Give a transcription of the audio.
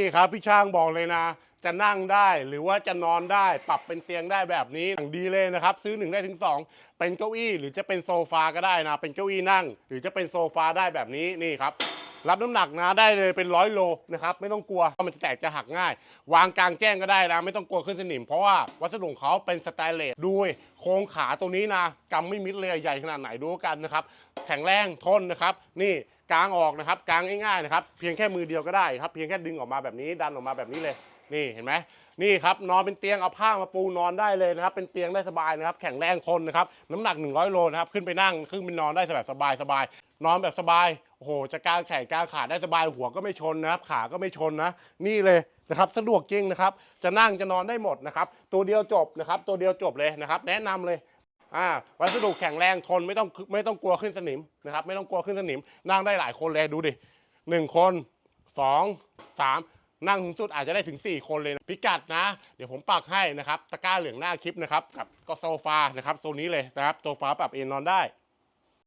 นี่ครับพี่ช่างบอกเลยนะ จะนั่งได้หรือว่าจะนอนได้ปรับเป็นเตียงได้แบบนี้อย่างดีเลยนะครับ ซื้อหนึ่งได้ถึงสองเป็นเก้าอี้หรือจะเป็นโซฟาก็ได้นะ เป็นเก้าอี้นั่ง หรือจะเป็นโซฟาได้แบบนี้นี่ครับรับน้ำหนักนะได้เลยเป็นร้อยโลนะครับไม่ต้องกลัวว่ามันจะแตกจะหักง่าย วางกลางแจ้งก็ได้นะ ไม่ต้องกลัวขึ้นสนิม เพราะว่าวัสดุของเขาเป็นสแตนเลสด้วยโครงขาตัวนี้นะกำไม่มิดเลยใหญ่ขนาดไหนดูกันนะครับ แข็งแรงทนนะครับ นี่ กางออกนะครับกางง่ายๆนะครับเพียงแค่มือเดียวก็ได้ครับเพียงแค่ดึงออกมาแบบนี้ดันออกมาแบบนี้เลยนี่เห็นไหมนี่ครับนอนเป็นเตียงเอาผ้ามาปูนอนได้เลยนะครับเป็นเตียงได้สบายนะครับแข็งแรงทนนะครับน้ำหนัก 100 โลนะครับขึ้นไปนั่งขึ้นไปนอนได้แบบสบายสบายนอนแบบสบายโอ้โหจะกางแขนกางขาได้สบายหัวก็ไม่ชนนะครับขาก็ไม่ชนนะนี่เลยนะครับสะดวกจริงนะครับจะนั่งจะนอนได้หมดนะครับตัวเดียวจบนะครับตัวเดียวจบเลยนะครับแนะนำเลย อ่าวัสดุแข็งแรงทนไม่ต้องไม่ต้องกลัวขึ้นสนิมนะครับไม่ต้องกลัวขึ้นสนิม นั่งได้หลายคนเลยดูดิหนึ่งคนสองสามนั่งถึงสุดอาจจะได้ถึง 4 คนเลยนะพิกัดนะ เดี๋ยวผมปักให้นะครับตะกร้าเหลืองหน้าคลิปนะครับกับก็โซฟานะครับตัวนี้เลยนะครับโซฟาปรับเอนนอนได้